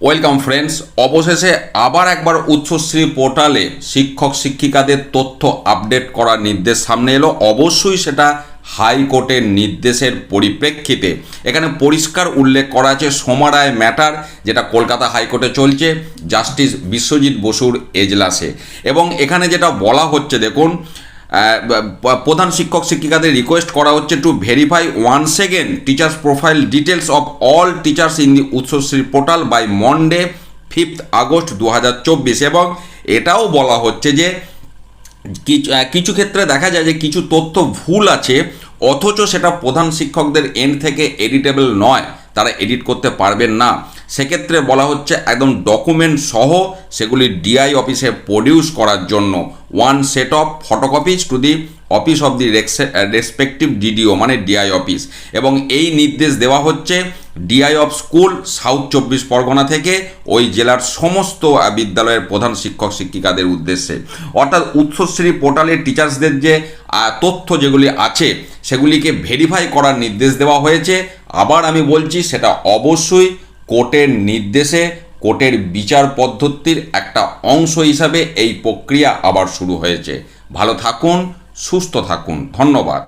Welcome friends অবশেষে আবার একবার উচ্চশ্রী পোর্টালে শিক্ষক, শিক্ষিকাদের তথ্য আপডেট করার নির্দেশ সামনে এলো। অবশ্যই সেটা হাইকোর্টের নির্দেশের পরিপ্রেক্ষিতে। এখানে পরিষ্কার উল্লেখ করা আছে সোমারায় ম্যাটার, যেটা কলকাতা হাইকোর্টে চলছে, জাস্টিস বিশ্বজিৎ বসুর এজলাসে। এবং এখানে যেটা বলা হচ্ছে, দেখুন প্রধান শিক্ষক শিক্ষিকাদের রিকোয়েস্ট করা হচ্ছে to verify one second teachers profile details of all teachers in the Utsashree portal by Monday fifth August দু এবং এটাও বলা হচ্ছে যে, কিছু ক্ষেত্রে দেখা যায় যে কিছু তথ্য ভুল আছে, অথচ সেটা প্রধান শিক্ষকদের এন্ড থেকে এডিটেবল নয়, তারা এডিট করতে পারবেন না। সেক্ষেত্রে বলা হচ্ছে একদম ডকুমেন্ট সহ সেগুলি ডিআই অফিসে প্রডিউস করার জন্য। One set of photocopies to the office of the respective DDO মানে ডিআই অফিস এবং এই নির্দেশ দেওয়া হচ্ছে ডিআই অফ স্কুল সাউথ চব্বিশ পরগনা থেকে ওই জেলার সমস্ত বিদ্যালয়ের প্রধান শিক্ষক, শিক্ষিকাদের উদ্দেশ্যে। অর্থাৎ উৎসশ্রী পোর্টালের টিচার্সদের যে তথ্য যেগুলি আছে, সেগুলিকে ভেরিফাই করার নির্দেশ দেওয়া হয়েছে। আবার আমি বলছি, সেটা অবশ্যই কোর্টের নির্দেশে কোর্টের বিচার পদ্ধতির একটা অংশ হিসাবে এই প্রক্রিয়া আবার শুরু হয়েছে। ভালো থাকুন, সুস্থ থাকুন। ধন্যবাদ।